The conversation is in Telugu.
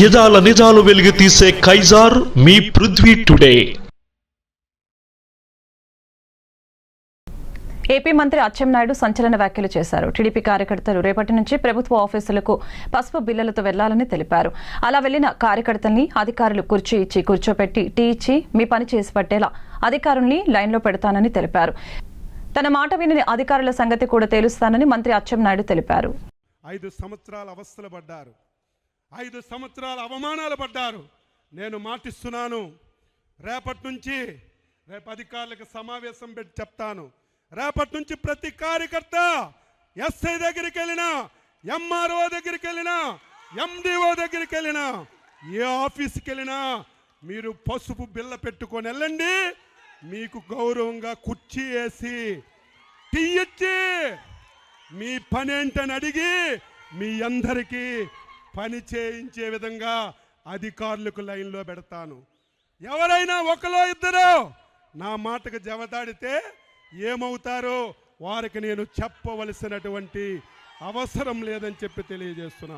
యదాల నిజాలు వెలుగు తీసే కైజార్ మీ పృథ్వీ టుడే. ఏపీ మంత్రి అచ్చెన్నాయుడు సంచలన వ్యాఖ్యలు చేశారు. టీడీపీ కార్యకర్తలు రేపటి నుంచి ప్రభుత్వ ఆఫీసులకు పసుపు బిల్లలతో వెళ్ళాలని తెలిపారు. అలా వెళ్ళిన కార్యకర్తల్ని అధికారులు కుర్చీ ఇచ్చి కూర్చోపెట్టి టీ ఇచ్చి మీ పని చేసి పట్టేలా అధికారుల్ని లైన్లో పెడతానని తెలిపారు. తన మాట వినని అధికారుల సంగతి కూడా తేలుస్తానని మంత్రి అచ్చెన్నాయుడు తెలిపారు. ఐదు సంవత్సరాల అవస్థలు పడ్డారు. ఐదు సంవత్సరాల అవమానాలు పడ్డారు. నేను మాటిస్తున్నాను. రేపటి నుంచి రేపు అధికారులకు సమావేశం పెట్టి చెప్తాను. రేపటి నుంచి ప్రతి కార్యకర్త ఎస్ఐ దగ్గరికి వెళ్ళినా ఎంఆర్ఓ దగ్గరికి వెళ్ళినా ఎండిఓ దగ్గరికి వెళ్ళినా ఏ ఆఫీస్కి వెళ్ళినా మీరు పసుపు బిల్ల పెట్టుకొని వెళ్ళండి. మీకు గౌరవంగా కుర్చీ వేసి టీ ఇచ్చి మీ పని ఏంటని అడిగి మీ అందరికీ పని చేయించే విధంగా అధికారులకు లైన్లో పెడతాను. ఎవరైనా ఒకలో ఇద్దరు నా మాటకు జవదాడితే ఏమవుతారో వారికి నేను చెప్పవలసినటువంటి అవసరం లేదని చెప్పి తెలియజేస్తున్నాను.